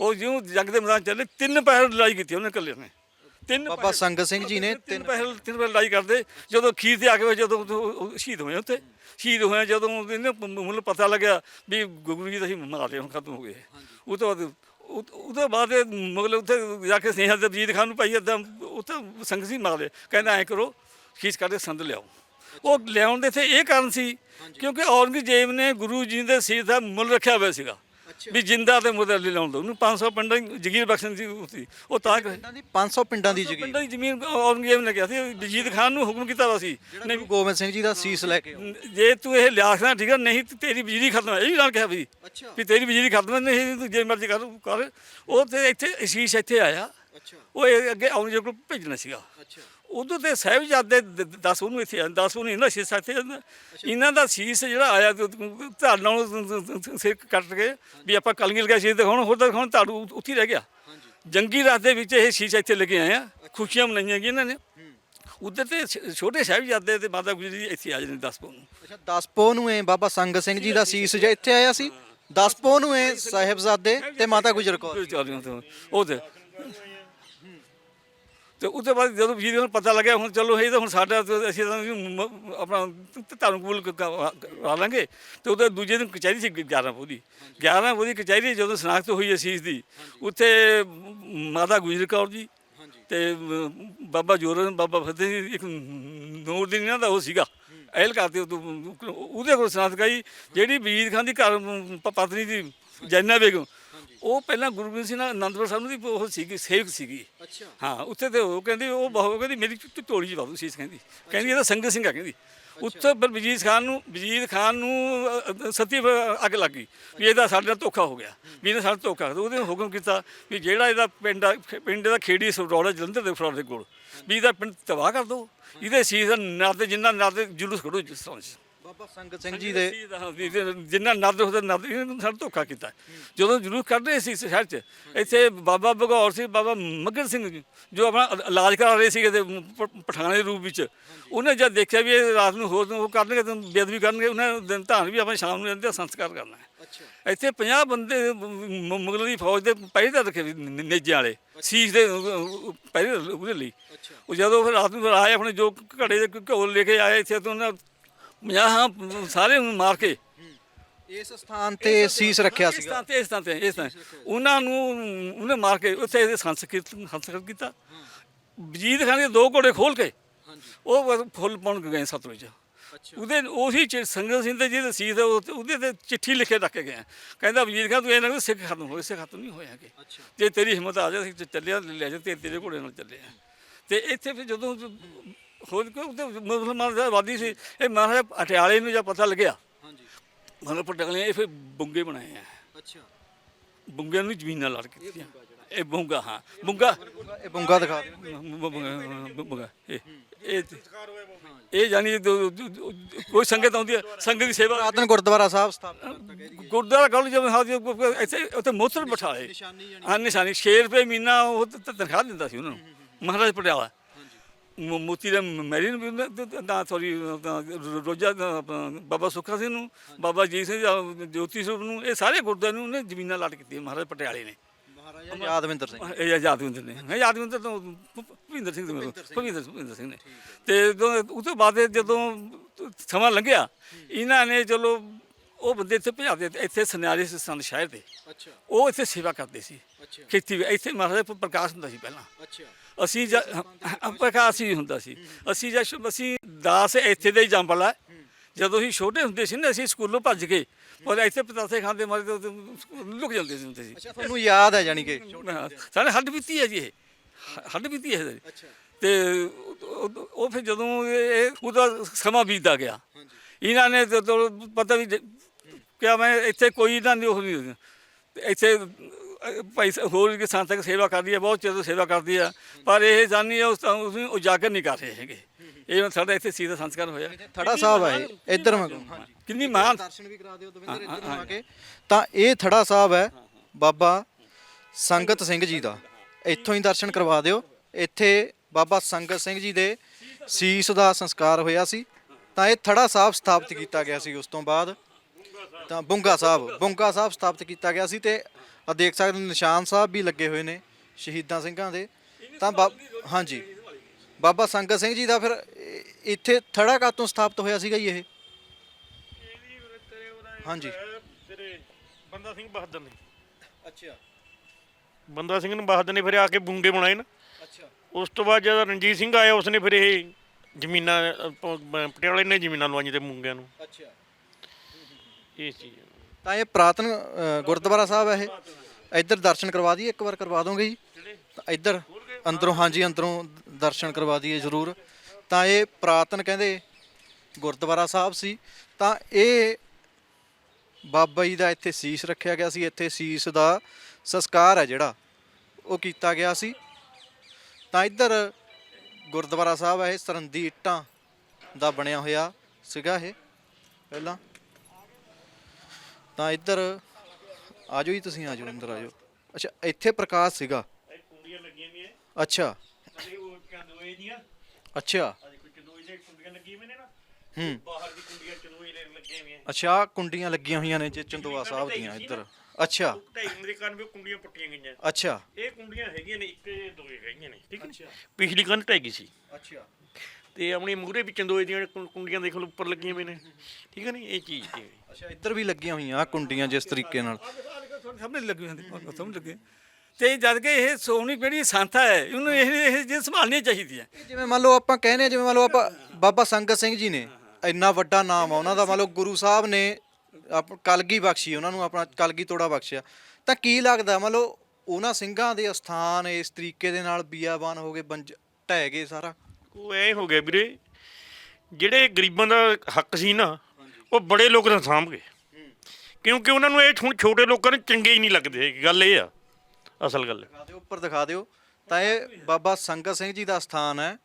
ਉਹ ਜਿਉਂ ਜੰਗ ਦੇ ਮੈਦਾਨ ਚੱਲੇ ਤਿੰਨ ਪੈਰ ਲੜਾਈ ਕੀਤੀ ਉਹਨੇ ਇਕੱਲੇ ਨੇ ਤਿੰਨ ਬਾਬਾ ਸੰਗਤ ਸਿੰਘ ਜੀ ਨੇ ਤਿੰਨ ਪਹਿਲ ਤਿੰਨ ਪਹਿਲ ਲੜਾਈ ਕਰਦੇ। ਜਦੋਂ ਖੀਰ ਤੇ ਆ ਕੇ ਜਦੋਂ ਉਹ- ਸ਼ਹੀਦ ਹੋਏ ਉੱਥੇ। ਸ਼ਹੀਦ ਹੋਏ ਜਦੋਂ ਇਹਨੂੰ ਮੈਨੂੰ ਪਤਾ ਲੱਗਿਆ ਵੀ ਗੁਰੂ ਜੀ ਤਾਂ ਅਸੀਂ ਮਾਰ ਲਏ ਹੁਣ ਖਤਮ ਹੋ ਗਏ। ਉਹ ਤੋਂ ਬਾਅਦ ਉਹ ਉਹ ਤੋਂ ਬਾਅਦ ਮੁਗਲ ਉੱਥੇ ਜਾ ਕੇ ਸਨੇਹਾ ਦੇ ਖਾਨ ਨੂੰ ਪਾਈ ਏਦਾਂ ਉੱਥੇ ਸੰਗ ਸੀ ਮਾਰ ਲਏ ਕਹਿੰਦਾ ਐ ਕਰੋ ਖੀਚ ਕਰਕੇ ਸੰਦ ਲਿਆਓ। ਉਹ ਲਿਆਉਣ ਦੇ ਇੱਥੇ ਇਹ ਕਾਰਨ ਸੀ ਕਿਉਂਕਿ ਔਰੰਗਜ਼ੇਬ ਨੇ ਗੁਰੂ ਜੀ ਦੇ ਸਿਰ ਦਾ ਮੁੱਲ ਰੱਖਿਆ ਹੋਇਆ ਸੀਗਾ। ਵੀ ਜਿੰਦਾ ਤੇ ਮੁਰਦਾ ਲਿਆਉਣ ਦੋ ਉਹਨੂੰ 500 ਪਿੰਡਾਂ ਦੀ ਜਗੀਰ ਬਖਸ਼ਣ ਸੀ। ਉਸਦੀ ਉਹ ਤਾਂ ਕਿ ਪਿੰਡਾਂ ਦੀ 500 ਪਿੰਡਾਂ ਦੀ ਜਗੀਰ। ਪਿੰਡਾਂ ਦੀ ਜ਼ਮੀਨ ਔਰੰਗਜ਼ੇਬ ਨੇ ਕਿਹਾ ਸੀ। ਵਜੀਦ ਖਾਨ ਨੂੰ ਹੁਕਮ ਕੀਤਾ ਵਾ ਸੀ। ਨਹੀਂ ਗੋਬਿੰਦ ਸਿੰਘ ਜੀ ਦਾ ਸੀਸ ਲੈ ਕੇ। ਜੇ ਤੂੰ ਇਹ ਲਿਆ ਸਕਦਾ ਠੀਕ ਹੈ ਨਹੀਂ ਤੇਰੀ ਬਿਜਲੀ ਖਤਮ ਹੈ ਇਹ ਵੀ ਨਾਲ ਕਿਹਾ ਵੀ। ਵੀ ਤੇਰੀ ਬਿਜਲੀ ਖਤਮ ਨਹੀਂ ਤੂੰ ਜੇ ਮਰਜ਼ੀ ਕਰ ਕਰ। ਉਹ ਤੇ ਇੱਥੇ ਅਸ਼ੀਸ਼ ਇੱਥੇ ਆਇਆ। ਉਹ ਅੱਗੇ ਔਰੰਗਜ਼ੇਬ ਕੋਲ ਭੇਜਣਾ ਸੀਗਾ। ਉਦੋਂ ਤੇ ਸਾਹਿਬਜ਼ਾਦੇ ਦ- ਦ- ਦਸ ਉਹਨੂੰ ਇੱਥੇ ਆਇਆ, ਦਸ ਉਹਨੂੰ ਇਹਨਾਂ ਸ਼ੀਸ਼ ਇੱਥੇ। ਇਹਨਾਂ ਦਾ ਸ਼ੀਸ਼ ਜਿਹੜਾ ਆਇਆ ਤੇ ਧੜ ਨਾਲ ਸਿਰ ਕੱਟ ਕੇ ਵੀ ਆਪਾਂ ਕਲਗੀ ਲਗਾ ਸ਼ੀਸ਼ ਦਿਖਾਉਣ ਹੋਰ ਤਾਂ ਦਿਖਾਉਣ ਧੜ ਉੱਥੇ ਹੀ ਰਹਿ ਗਿਆ। ਜੰਗੀ ਰਾਤ ਦੇ ਵਿੱਚ ਇਹ ਸ਼ੀਸ਼ ਇੱਥੇ ਲੱਗੇ ਆਏ ਆ ਖੁਸ਼ੀਆਂ ਮਨਾਈਆਂ ਗਈਆਂ ਇਹਨਾਂ ਨੇ। ਉਧਰ ਤੇ ਛੋਟੇ ਸਾਹਿਬਜ਼ਾਦੇ ਤੇ ਮਾਤਾ ਗੁਜਰੀ ਇੱਥੇ ਆ ਜਾਂਦੇ ਦਸ ਪੋ ਨੂੰ। ਅੱਛਾ 10 ਪੋ ਨੂੰ ਇਹ ਬਾਬਾ ਸੰਗਤ ਸਿੰਘ ਜੀ ਦਾ ਸੀਸ ਜੇ ਇੱਥੇ ਆਇਆ ਸੀ। 10 ਪੋ ਨੂੰ ਇਹ ਸਾਹਿਬਜ਼ਾਦੇ ਤੇ ਮਾਤਾ ਗੁਜਰ ਕੌਰ ਵਿਚਾਰੀਆਂ ਤੋਂ ਉਹ ਤੇ ਤੇ ਉਹਦੇ ਬਾਅਦ ਜਦੋਂ ਜੀ ਨੂੰ ਪਤਾ ਲੱਗਿਆ ਹੁਣ ਚਲੋ ਇਹ ਤਾਂ ਹੁਣ ਸਾਡਾ ਤਾਂ ਅਸੀਂ ਤਾਂ ਮ- ਆਪਣਾ ਧਰਮ ਕਬੂਲ ਕ- ਕਰਾ ਲਾਂਗੇ। ਤੇ ਉਹਦੇ ਦੂਜੇ ਦਿਨ ਕਚਹਿਰੀ ਸੀ 11 ਉਹਦੀ 11 ਉਹਦੀ ਕਚਹਿਰੀ ਜਦੋਂ ਸਨਾਖਤ ਹੋਈ ਅਸੀਸ ਦੀ। ਉੱਥੇ ਮਾਤਾ ਗੁਜਰ ਕੌਰ ਜੀ ਤੇ ਮ, ਬਾਬਾ ਜੋਰਨ ਬਾਬਾ ਫਤਿਹ ਜੀ ਇੱਕ ਨੂਰ ਦੀ ਇਹਨਾਂ ਦਾ ਉਹ ਸੀਗਾ। ਐਲ ਕਰਦੇ ਉਹਦੇ ਕੋਲ ਸਨਾਖਤ ਗਈ ਜਿਹੜੀ ਬੀਰ ਖਾਨ ਦੀ ਘਰ ਪ- ਪਤਨੀ ਦੀ ਜੈਨਾ ਬੇਗਮ ਉਹ ਪਹਿਲਾਂ ਗੁਰੂ ਗੋਬਿੰਦ ਸਿੰਘ ਨਾਲ ਅਨੰਦਪੁਰ ਸਾਹਿਬ ਦੀ ਉਹ ਸੀਗੀ ਸੇਵਕ ਸੀਗੀ। ਅੱਛਾ। ਹਾਂ ਉੱਥੇ ਤੇ ਉਹ ਕਹਿੰਦੀ ਉਹ ਬਹੁਤ ਕਹਿੰਦੀ ਮੇਰੀ ਝੋਲੀ ਚ ਬਾਬੂ ਸੀਸ ਕਹਿੰਦੀ। ਕਹਿੰਦੀ ਇਹ ਤਾਂ ਸੰਗਤ ਸਿੰਘ ਆ ਕਹਿੰਦੀ। ਉੱਥੇ ਪਰ ਵਜੀਦ ਖਾਨ ਨੂੰ ਵਜੀਦ ਖਾਨ ਨੂੰ ਸਤੀ ਅੱਗ ਲੱਗ ਗਈ ਵੀ ਇਹਦਾ ਸਾਡੇ ਨਾਲ ਧੋਖਾ ਹੋ ਗਿਆ ਵੀ ਇਹਨੇ ਸਾਡੇ ਧੋਖਾ ਉਹਦੇ ਹੁਕਮ ਕੀਤਾ ਵੀ ਜਿਹੜਾ ਇਹਦਾ ਪਿੰਡ ਪਿੰਡ ਦਾ ਖੇੜੀ ਸਰੌੜਾ ਜਲੰਧਰ ਦੇ ਫਰੌੜ ਦੇ ਕੋਲ ਵੀ ਇਹਦਾ ਪਿੰਡ ਤਬਾਹ ਕਰ ਦਿਓ ਇਹਦੇ ਸੀਸ ਦਾ ਨਰਦ ਜਿੰਨਾ ਨਰਦ ਜੁਲੂਸ ਕੱਢੋ ਜਿਸ ਤਰ੍ਹਾਂ। ਬਾਬਾ ਸੰਗਤ ਸਿੰਘ ਜੀ ਦੇ ਜਿੰਨਾ ਨਰਦ ਉਹਦਾ ਨਰਦ ਇਹਨੇ ਸਾਨੂੰ ਧੋਖਾ ਕੀਤਾ। ਜਦੋਂ ਜਲੂਸ ਕੱਢ ਰਹੇ ਸੀ ਇਸ ਸ਼ਹਿਰ 'ਚ ਇੱਥੇ ਬਾਬਾ ਬਗੌਰ ਸੀ ਬਾਬਾ ਮੱਗਰ ਸਿੰਘ ਜੀ, ਜੋ ਆਪਣਾ ਇਲ- ਇਲਾਜ ਕਰਾ ਰਹੇ ਸੀਗੇ ਤੇ ਪ- ਪਠਾਣੇ ਦੇ ਰੂਪ ਵਿੱਚ। ਉਹਨੇ ਜਦ ਦੇਖਿਆ ਵੀ ਇਹ ਰਾਤ ਨੂੰ ਹੋਰ ਨੂੰ ਉਹ ਕਰਨਗੇ ਤਾਂ ਬੇਅਦਬੀ ਕਰਨਗੇ ਉਹਨੇ ਦਿਨ ਧਾਨ ਵੀ ਆਪਾਂ ਸ਼ਾਮ ਨੂੰ ਇਹਦਾ ਸੰਸਕਾਰ ਕਰਨਾ ਹੈ। ਅੱਛਾ। ਇੱਥੇ 50 ਬੰਦੇ ਮ- ਮੁਗਲਾਂ ਦੀ ਫੌਜ ਦੇ ਪਹਿਰੇ ਤੇ ਰੱਖੇ ਵੀ ਨੇ- ਨੇਜੇ ਵਾਲੇ ਸੀਸ ਦੇ ਪਹਿਰੇ ਉਹਦੇ ਲਈ। ਅੱਛਾ। ਉਹ ਜਦੋਂ ਫਿਰ ਰਾਤ ਨੂੰ ਫਿਰ ਆਏ ਆਪਣੇ ਜੋ ਘੜੇ ਦੇ ਘਿਓ ਲੈ ਕੇ ਆਏ ਇੱਥੇ ਤੋਂ ਉਹਨਾਂ 50 ਸਾਰੇ ਨੂੰ ਮਾਰ ਕੇ। ਇਸ ਸਥਾਨ ਤੇ ਸੀਸ ਰੱਖਿਆ ਇਸ ਸੀਗਾ। ਤੇ ਇਸ ਥਾਂ ਤੇ ਇਸ ਥਾਂ ਉਹਨਾਂ ਨੂੰ ਉਹਨੇ ਮਾਰ ਕੇ ਉੱਥੇ ਇਹਦੇ ਸੰਸਕ੍ਰਿਤ ਸੰਸਕ੍ਰਿਤ ਕੀਤਾ। ਵਜੀਦ ਖਾਨ ਦੇ ਦੋ ਘੋੜੇ ਖੋਲ ਕੇ ਹਾਂਜੀ। ਉਹ ਫੁੱਲ ਪਾਉਣ ਗਏ ਸਤਲੁਜ। ਅੱਛਾ। ਉਹਦੇ ਉਹੀ ਚ- ਸੰਗਤ ਸਿੰਘ ਦੇ ਜਿਹਦੇ ਸੀ ਤੇ ਉਹ- ਉਹਦੇ ਤੇ ਚਿੱਠੀ ਲਿਖ ਰੱਖ ਕੇ ਗਏ। ਕਹਿੰਦਾ ਵਜੀਦ ਖਾਨ ਤੂੰ ਇਹ ਨਾ ਸਿੱਖ ਖਤਮ ਹੋਏ ਸਿੱਖ ਖਤਮ ਨਹੀਂ ਹੋਇਆ ਕਿ ਅੱਛਾ। ਜੇ ਤੇਰੀ ਹਿੰਮਤ ਆ ਜਾ ਅਸੀਂ ਚੱਲਿਆ ਲੈ ਜਾ ਤੇ ਤੇਰੇ ਘੋੜੇ ਨਾਲ ਚੱਲੇ ਆ। ਤੇ ਇੱਥੇ ਫਿਰ ਜਦੋਂ ਹੋਰ ਕੋਈ ਉੱਥੇ ਮੁਸਲਮਾਨ ਦਾ ਆਬਾਦੀ ਸੀ। ਇਹ ਮਹਾਰਾਜਾ ਅਟਿਆਲੇ ਨੂੰ ਜਦ ਪਤਾ ਲੱਗਿਆ ਹਾਂਜੀ। ਮਤਲਬ ਪਟਕਲੇ ਇਹ ਫਿਰ ਬੁੰਗੇ ਬਣਾਏ ਆ। ਅੱਛਾ। ਬੁੰਗਿਆਂ ਨੂੰ ਜ਼ਮੀਨਾਂ ਲੜ ਕੇ ਇਹ ਬੁੰਗਾ ਹਾਂ। ਬੁੰਗਾ। ਇਹ ਬੁੰਗਾ ਦਿਖਾ ਬੁੰਗਾ ਇਹ ਇਹ ਇਹ ਜਾਨੀ ਕੋਈ ਸੰਗਤ ਆਉਂਦੀ ਹੈ ਸੰਗਤ ਦੀ ਸੇਵਾ। ਪੁਰਾਤਨ ਗੁਰਦੁਆਰਾ ਸਾਹਿਬ ਸਥਾਪਿਤ ਗੁਰਦੁਆਰਾ ਕਾਲਜ ਜਿਵੇਂ ਹਾਜੀ ਇੱਥੇ ਉੱਥੇ ਮੋਤਰ ਬਿਠਾਏ। ਹਾਂ ਨਿਸ਼ਾਨੀ। 6 ਰੁਪਏ ਮਹੀਨਾ ਉਹ ਤਨਖਾਹ ਦਿੰਦਾ ਸੀ ਉਹਨਾਂ ਨੂੰ। ਮਹਾਰਾਜ ਪਟਿਆਲਾ। ਮੋਤੀ ਦਾ ਮੈਰੀ ਨੂੰ ਵੀ ਦਾ- ਦਾ- ਦਾ ਸੌਰੀ ਰੋਜਾ ਦਾ ਬਾਬਾ ਸੁੱਖਾ ਸਿੰਘ ਨੂੰ ਬਾਬਾ ਜੀ ਸਿੰਘ ਜੋਤੀ ਸਰੂਪ ਨੂੰ ਇਹ ਸਾਰੇ ਗੁਰਦੁਆਰੇ ਨੂੰ ਉਹਨੇ ਜ਼ਮੀਨਾਂ ਲਾਟ ਕੀਤੀਆਂ ਮਹਾਰਾਜ ਪਟਿਆਲੇ ਨੇ। ਮਹਾਰਾਜਾ ਯਾਦਵਿੰਦਰ ਸਿੰਘ। ਇਹ ਯਾਦਵਿੰਦਰ ਨੇ। ਯਾਦਵਿੰਦਰ ਤੋਂ ਭੁ- ਭੁਪਿੰਦਰ ਸਿੰਘ ਦੇ ਭੁਪਿੰਦਰ ਭੁਪਿੰਦਰ ਸਿੰਘ ਨੇ। ਤੇ ਉਹ ਤੋਂ ਬਾਅਦ ਜਦੋਂ ਸਮਾਂ ਲੰਘਿਆ ਇਹਨਾਂ ਨੇ ਚਲੋ ਉਹ ਬੰਦੇ ਇੱਥੇ ਭਜਾਦੇ ਇੱਥੇ ਸੁਨਿਆਰੇ ਸੰਤ ਸ਼ਹਿਰ ਦੇ। ਅੱਛਾ। ਉਹ ਇੱਥੇ ਸੇਵਾ ਕਰਦੇ ਸੀ। ਅੱਛਾ। ਖੇਤੀ ਇੱਥੇ ਮਹਾਰਾਜਾ ਪ੍ਰਕਾਸ਼ ਹੁੰਦਾ ਸੀ ਪਹਿਲਾਂ। ਅੱਛਾ। ਅਸੀਂ ਪ੍ਰਕਾਸ਼ ਹੀ ਹੁੰਦਾ ਸੀ। ਅਸੀਂ ਜਦ ਅਸੀਂ ਦਾਸ ਇੱਥੇ ਦੇ ਹੀ ਜੰਮਲ। ਹੈ ਜਦੋਂ ਅਸੀਂ ਛੋਟੇ ਹੁੰਦੇ ਸੀ ਨਾ ਅਸੀਂ ਸਕੂਲੋਂ ਭੱਜ ਕੇ ਪਰ ਇੱਥੇ ਪਤਾਸੇ ਖਾਂਦੇ ਮਾਰੇ ਤੇ ਲੁਕ ਜਾਂਦੇ ਸੀ ਹੁੰਦੇ ਸੀ। ਅੱਛਾ ਤੁਹਾਨੂੰ ਯਾਦ ਹੈ ਜਾਨੀ ਕਿ ਸਾਡੇ ਹੱਡ ਬੀਤੀ ਹੈ ਜੀ ਇਹ। ਹੱਡ ਬੀਤੀ ਹੈ। ਅੱਛਾ। ਤੇ ਉਹ- ਫਿਰ ਜਦੋਂ ਇਹ ਉਹਦਾ ਸਮਾਂ ਬੀਤਦਾ ਗਿਆ। ਇਹਨਾਂ ਨੇ ਪਤਾ ਵੀ ਕਿ ਮੈਂ ਇੱਥੇ ਕੋਈ ਨਾ ਨਹੀਂ ਉਹ ਨਹੀਂ ਇੱਥੇ ਅਹ, ਭਾਈ ਸ- ਹੋਰ ਵੀ ਸੰਸਥਾ ਸੇਵਾ ਕਰਦੀ ਹੈ ਬਹੁਤ ਚਿਰ ਤੋਂ ਸੇਵਾ ਕਰਦੀ ਹੈ ਪਰ ਇਹ ਜਾਨੀ ਹੈ ਉਸ ਤਾਂ ਉਸ ਨੂੰ ਉਜਾਗਰ ਨਹੀਂ ਕਰ ਰਹੇ ਹੈਗੇ। ਇਹ ਸਾਡਾ ਇੱਥੇ ਸੀਦਾ ਸੰਸਕਾਰ ਹੋਇਆ। ਥੜਾ ਸਾਹਿਬ ਹੈ ਇਹ। ਇੱਧਰ ਮੈਂ ਹਾਂਜੀ ਕਿੰਨੀ ਮਹਾਨ ਦਰਸ਼ਨ ਵੀ ਕਰਾ ਦਿਓ ਦਵਿੰਦਰ ਇੱਧਰ ਨੂੰ ਆ ਕੇ। ਤਾਂ ਇਹ ਥੜਾ ਸਾਹਿਬ ਹੈ ਬਾਬਾ ਸੰਗਤ ਸਿੰਘ ਜੀ ਦਾ। ਇੱਥੋਂ ਹੀ ਦਰਸ਼ਨ ਕਰਵਾ ਦਿਓ। ਇੱਥੇ ਬਾਬਾ ਸੰਗਤ ਸਿੰਘ ਜੀ ਦੇ ਸੀਸ ਦਾ ਸੰਸਕਾਰ ਹੋਇਆ ਸੀ। ਤਾਂ ਇਹ ਥੜਾ ਸਾਹਿਬ ਸਥਾਪਿਤ ਕੀਤਾ ਗਿਆ ਸੀ ਉਸ ਤੋਂ ਬਾਅਦ। ਤਾਂ ਬੁੰਗਾ ਸਾਹਿਬ ਬੁੰਗਾ ਸਾਹਿਬ ਸਥਾਪਿਤ ਕੀਤਾ ਗਿਆ ਸੀ ਤੇ ਆ ਦੇਖ ਸਕਦੇ ਹੋ ਨਿਸ਼ਾਨ ਸਾਹਿਬ ਵੀ ਲੱਗੇ ਹੋਏ ਨੇ ਸ਼ਹੀਦਾਂ ਸਿੰਘਾਂ ਦੇ। ਤਾਂ ਬਾ- ਹਾਂਜੀ। ਬਾਬਾ ਸੰਗਤ ਸਿੰਘ ਜੀ ਦਾ ਫਿਰ ਇੱਥੇ ਥੜਾ ਕਾਤੋਂ ਸਥਾਪਿਤ ਹੋਇਆ ਸੀਗਾ ਜੀ ਇਹ। ਹਾਂਜੀ। ਤੇਰੇ ਬੰਦਾ ਸਿੰਘ ਬਹਾਦਰ ਨੇ। ਅੱਛਾ। ਬੰਦਾ ਸਿੰਘ ਨੂੰ ਬਹਾਦਰ ਨੇ ਫਿਰ ਆ ਕੇ ਬੁੰਗੇ ਬਣਾਏ ਨਾ। ਅੱਛਾ। ਉਸ ਤੋਂ ਬਾਅਦ ਜਦ ਰਣਜੀਤ ਸਿੰਘ ਆਇਆ ਉਸਨੇ ਫਿਰ ਇਹ ਜ਼ਮੀਨਾਂ ਅ, ਪ- ਬ- ਪਟਿਆਲੇ ਨੇ ਜ਼ਮੀਨਾਂ ਲਵਾਈਆਂ ਤੇ ਮੁੰਗਿਆਂ ਨੂੰ। ਅੱਛਾ। ਇਹ ਚੀਜ਼ ਤਾਂ ਇਹ ਪ੍ਰਾਤਨ ਅ, ਗੁਰਦੁਆਰਾ ਸਾਹਿਬ ਹੈ ਇਹ। ਇੱਧਰ ਦਰਸ਼ਨ ਕਰਵਾ ਦਈਏ ਇੱਕ ਵਾਰ ਕਰਵਾ ਦੋਗੇ ਜੀ। ਤਾਂ ਇੱਧਰ ਅੰਦਰੋਂ ਹਾਂਜੀ ਅੰਦਰੋਂ ਦਰਸ਼ਨ ਕਰਵਾ ਦਈਏ ਜ਼ਰੂਰ। ਤਾਂ ਇਹ ਪ੍ਰਾਤਨ ਕਹਿੰਦੇ ਗੁਰਦੁਆਰਾ ਸਾਹਿਬ ਸੀ। ਤਾਂ ਇਹ ਬਾਬਾ ਜੀ ਦਾ ਇੱਥੇ ਸੀਸ ਰੱਖਿਆ ਗਿਆ ਸੀ। ਇੱਥੇ ਸੀਸ ਦਾ ਸੰਸਕਾਰ ਹੈ ਜਿਹੜਾ ਉਹ ਕੀਤਾ ਗਿਆ ਸੀ। ਤਾਂ ਇੱਧਰ ਗੁਰਦੁਆਰਾ ਸਾਹਿਬ ਹੈ ਇਹ ਸਰੰਦੀ ਇੱਟਾਂ ਦਾ ਬਣਿਆ ਹੋਇਆ ਸੀਗਾ ਇਹ ਪਹਿਲਾਂ। ਤਾਂ ਇੱਧਰ ਆਜੋ ਜੀ ਤੁਸੀਂ ਆਜੋ ਅੰਦਰ ਆਜੋ। ਅੱਛਾ ਇੱਥੇ ਪ੍ਰਕਾਸ਼ ਸੀਗਾ। ਕੁੰਡੀਆਂ ਲੱਗੀਆਂ ਅੱਛਾ। ਅਰੇ ਉਹ ਚੰਦੋਏ ਦੀਆਂ। ਅੱਛਾ। ਅਜੇ ਕੋਈ ਚੰਦੋਏ ਦੀਆਂ ਕੁੰਡੀਆਂ ਲੱਗੀਆਂ ਹੋਈਆਂ ਨੇ ਨਾ। ਹੂੰ। ਬਾਹਰ ਦੀ ਕੁੰਡੀਆਂ ਚੰਦੋਏ ਲੈ ਲੱਗੀਆਂ ਹੋਈਆਂ ਅੱਛਾ ਕੁੰਡੀਆਂ ਲੱਗੀਆਂ ਹੋਈਆਂ ਨੇ ਜੇ ਚੰਦੋਆ ਸਾਹਿਬ ਦੀਆਂ ਇੱਧਰ। ਅੱਛਾ। ਢਾਈ ਮੇਰੇ ਕੰਨ ਵੀ ਕੁੰਡੀਆਂ ਪੱਟੀਆਂ ਗਈਆਂ। ਅੱਛਾ। ਇਹ ਕੁੰਡੀਆਂ ਹੈਗੀਆਂ ਨੇ ਇੱਕ ਦੋ ਹੈਗੀਆਂ ਨੇ ਠੀਕ ਹੈ ਪਿਛਲੀ ਕੰਨ ਢਾਈ ਗਈ ਸੀ। ਅੱਛਾ। ਤੇ ਆਪਣੀ ਮੂਹਰੇ ਵੀ ਚੰਦੋਏ ਦੀਆਂ ਕੁੰ- ਕੁੰਡੀਆਂ ਦੇਖ ਲਓ ਉੱਪਰ ਲੱਗੀਆਂ ਹੋਈਆਂ ਨੇ। ਠੀਕ ਹੈ ਨੀ ਇਹ ਚੀਜ਼ ਤੇ ਅੱਛਾ ਇੱਧਰ ਵੀ ਲੱਗੀਆਂ ਹੋਈਆਂ ਆਹ ਕੁੰਡੀਆਂ ਜਿਸ ਤਰੀਕੇ ਨਾਲ। ਸਾਹਮਣੇ ਲੱਗੀ ਹੁੰਦੀ ਸਮਝ ਲੱਗੇ ਤੇ ਜਦ ਕਿ ਇਹ ਸੋਹਣੀ ਜਿਹੜੀ ਸੰਥਾ ਹੈ ਇਹਨੂੰ ਇਹ ਇਹ ਜੇ ਸੰਭਾਲਣੀ ਚਾਹੀਦੀ ਹੈ ਜਿਵੇਂ ਮੰਨ ਲਓ ਆਪਾਂ ਕਹਿੰਦੇ ਜਿਵੇਂ ਮੰਨ ਲਓ ਆਪਾਂ ਬਾਬਾ ਸੰਗਤ ਸਿੰਘ ਜੀ ਨੇ ਇੰਨਾ ਵੱਡਾ ਨਾਮ ਆ ਉਹਨਾਂ ਦਾ ਮੰਨ ਲਓ ਗੁਰੂ ਸਾਹਿਬ ਨੇ ਆਪ ਕਲਗੀ ਬਖਸ਼ੀ ਉਹਨਾਂ ਨੂੰ ਆਪਣਾ ਕਲਗੀ ਤੋੜਾ ਬਖਸ਼ਿਆ। ਤਾਂ ਕੀ ਲੱਗਦਾ ਮੰਨ ਲਓ ਉਹਨਾਂ ਸਿੰਘਾਂ ਦੇ ਅਸਥਾਨ ਇਸ ਤਰੀਕੇ ਦੇ ਨਾਲ ਬੀਆਬਾਨ ਹੋ ਗਏ ਬੰਜ ਢਹਿ ਗਏ ਸਾਰਾ? ਉਹ ਐ ਹੋ ਗਿਆ ਵੀਰੇ ਜਿਹੜੇ ਗਰੀਬਾਂ ਦਾ ਹੱਕ ਸੀ ਨਾ ਉਹ ਬੜੇ ਲੋਕ ਤਾਂ ਸਾਂਭ ਗਏ। ਕਿਉਂਕਿ ਉਹਨਾਂ ਨੂੰ ਇਹ ਹੁਣ ਛੋਟੇ ਲੋਕਾਂ ਨੂੰ ਚੰਗੇ ਹੀ ਨਹੀਂ ਲੱਗਦੇ ਹੈਗੇ। ਗੱਲ ਇਹ ਆ ਅਸਲ ਗੱਲ। ਦਿਖਾ ਦਿਓ ਉੱਪਰ ਦਿਖਾ ਦਿਓ। ਤਾਂ ਇਹ ਬਾਬਾ ਸੰਗਤ ਸਿੰਘ ਜੀ ਦਾ ਸਥਾਨ ਹੈ।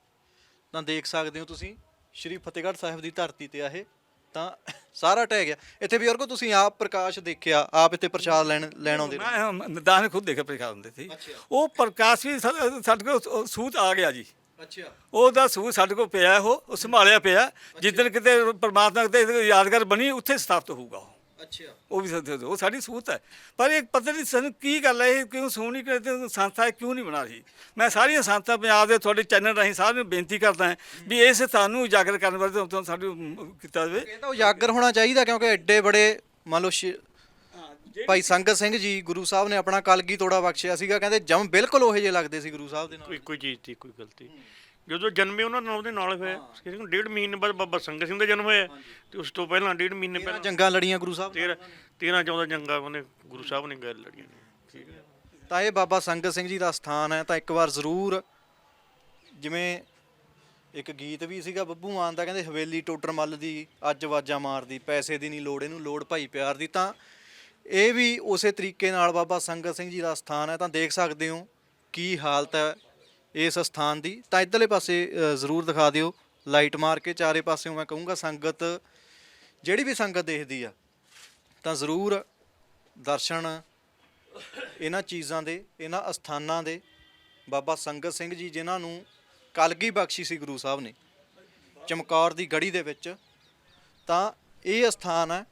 ਤਾਂ ਦੇਖ ਸਕਦੇ ਹੋ ਤੁਸੀਂ ਸ਼੍ਰੀ ਫਤਿਹਗੜ੍ਹ ਸਾਹਿਬ ਦੀ ਧਰਤੀ ਤੇ ਆ ਇਹ। ਤਾਂ ਸਾਰਾ ਢਹਿ ਗਿਆ। ਇੱਥੇ ਵੀ ਵਰਗੋ ਤੁਸੀਂ ਆਪ ਪ੍ਰਕਾਸ਼ ਦੇਖਿਆ ਆਪ ਇੱਥੇ ਪ੍ਰਸ਼ਾਦ ਲੈਣ ਲੈਣ ਆਉਂਦੇ ਰਹੇ। ਮੈਂ ਦਾਨ ਖੁਦ ਦੇਖੇ ਪ੍ਰਕਾਸ਼ ਹੁੰਦੇ ਸੀ। ਉਹ ਪ੍ਰਕਾਸ਼ ਵੀ ਸਾ- ਸਾਡੇ ਕੋਲ ਸੂਤ ਆ ਗਿਆ ਜੀ। ਅੱਛਾ। ਉਹਦਾ ਸੂਤ ਸਾਡੇ ਕੋਲ ਪਿਆ ਉਹ ਉਹ ਸੰਭਾਲਿਆ ਪਿਆ। ਜਿੱਦਣ ਕਿਤੇ ਪਰਮਾਤਮਾ ਕਿਤੇ ਯਾਦਗਾਰ ਬਣੀ ਉੱਥੇ ਸਥਾਪਿਤ ਹੋਊਗਾ ਉਹ। ਅੱਛਾ। ਉਹ ਵੀ ਸਥਾਪਿਤ ਉਹ ਸਾਡੀ ਸੂਤ ਹੈ। ਪਰ ਇਹ ਪਤਾ ਨਹੀਂ ਸਾਨੂੰ ਕੀ ਗੱਲ ਹੈ ਇਹ ਕਿਉਂ ਸੋਹਣੀ ਕਰਦੇ ਸੰਸਥਾ ਕਿਉਂ ਨਹੀਂ ਬਣਾ ਰਹੀ? ਮੈਂ ਸਾਰੀਆਂ ਸੰਸਥਾ ਪੰਜਾਬ ਦੇ ਤੁਹਾਡੇ ਚੈਨਲ ਰਾਹੀਂ ਸਾਰਿਆਂ ਨੂੰ ਬੇਨਤੀ ਕਰਦਾ ਹਾਂ ਵੀ ਇਸ ਸਥਾਨ ਨੂੰ ਉਜਾਗਰ ਕਰਨ ਵਾਸਤੇ ਤੁਹਾਨੂੰ ਸਾਡੀ ਕੀਤਾ ਜਾਵੇ। ਇਹ ਤਾਂ ਉਜਾਗਰ ਹੋਣਾ ਚਾਹੀਦਾ ਕਿਉਂਕਿ ਐਡੇ ਬੜੇ ਮੰਨ ਲਓ ਭਾਈ ਸੰਗਤ ਸਿੰਘ ਜੀ ਗੁਰੂ ਸਾਹਿਬ ਨੇ ਆਪਣਾ ਕਲਗੀ ਤੋੜਾ ਬਖਸ਼ਿਆ ਸੀਗਾ ਕਹਿੰਦੇ ਜਮ ਬਿਲਕੁਲ ਉਹੇ ਜਿਹੇ ਲੱਗਦੇ ਸੀ ਗੁਰੂ ਸਾਹਿਬ ਦੇ ਨਾਲ। ਕੋਈ ਕੋਈ ਚੀਜ਼ ਦੀ ਕੋਈ ਗਲਤੀ। ਜਦੋਂ ਜਨਮੇ ਉਹਨਾਂ ਨਾਲ ਉਹਦੇ ਨਾਲ ਹੋਇਆ ਨੂੰ ਡੇਢ ਮਹੀਨੇ ਬਾਅਦ ਬਾਬਾ ਸੰਗਤ ਸਿੰਘ ਦਾ ਜਨਮ ਹੋਇਆ ਤੇ ਉਸ ਤੋਂ ਪਹਿਲਾਂ ਡੇਢ ਮਹੀਨੇ ਪਹਿਲਾਂ ਜੰਗਾਂ ਲੜੀਆਂ ਗੁਰੂ ਸਾਹਿਬ ਨਾਲ। 13 13 14 ਜੰਗਾਂ ਉਹਨੇ ਗੁਰੂ ਸਾਹਿਬ ਨੇ ਗੱਲ ਲੜੀਆਂ ਨੇ। ਠੀਕ ਹੈ। ਤਾਂ ਇਹ ਬਾਬਾ ਸੰਗਤ ਸਿੰਘ ਜੀ ਦਾ ਸਥਾਨ ਹੈ ਤਾਂ ਇੱਕ ਵਾਰ ਜ਼ਰੂਰ ਜਿਵੇਂ ਇੱਕ ਗੀਤ ਵੀ ਸੀਗਾ ਬੱਬੂ ਮਾਨ ਦਾ ਕਹਿੰਦੇ ਹਵੇਲੀ ਟੋਟਰ ਮੱਲ ਦੀ ਅੱਜ ਆਵਾਜ਼ਾਂ ਮਾਰਦੀ ਪੈਸੇ ਦੀ ਨਹੀਂ ਲੋੜ ਇਹਨੂੰ ਲੋੜ ਭਾਈ ਪਿਆਰ ਦੀ। ਤਾਂ ਇਹ ਵੀ ਉਸੇ ਤਰੀਕੇ ਨਾਲ ਬਾਬਾ ਸੰਗਤ ਸਿੰਘ ਜੀ ਦਾ ਸਥਾਨ ਹੈ, ਤਾਂ ਦੇਖ ਸਕਦੇ ਹੋ ਕੀ ਹਾਲਤ ਹੈ ਇਸ ਸਥਾਨ ਦੀ। ਤਾਂ ਇਧਰਲੇ ਪਾਸੇ ਜ਼ਰੂਰ ਦਿਖਾ ਦਿਓ। ਲਾਈਟ ਮਾਰ ਕੇ ਚਾਰੇ ਪਾਸਿਓਂ ਮੈਂ ਕਹੂੰਗਾ ਸੰਗਤ, ਜਿਹੜੀ ਵੀ ਸੰਗਤ ਦੇਖਦੀ ਆ, ਤਾਂ ਜ਼ਰੂਰ ਦਰਸ਼ਨ ਇਹਨਾਂ ਚੀਜ਼ਾਂ ਦੇ, ਇਹਨਾਂ ਅਸਥਾਨਾਂ ਦੇ। ਬਾਬਾ ਸੰਗਤ ਸਿੰਘ ਜੀ ਜਿਨ੍ਹਾਂ ਨੂੰ ਕਲਗੀ ਬਖਸ਼ੀ ਸੀ ਗੁਰੂ ਸਾਹਿਬ ਨੇ ਚਮਕੌਰ ਦੀ ਗੜੀ ਦੇ ਵਿੱਚ, ਤਾਂ ਇਹ ਅਸਥਾਨ ਹੈ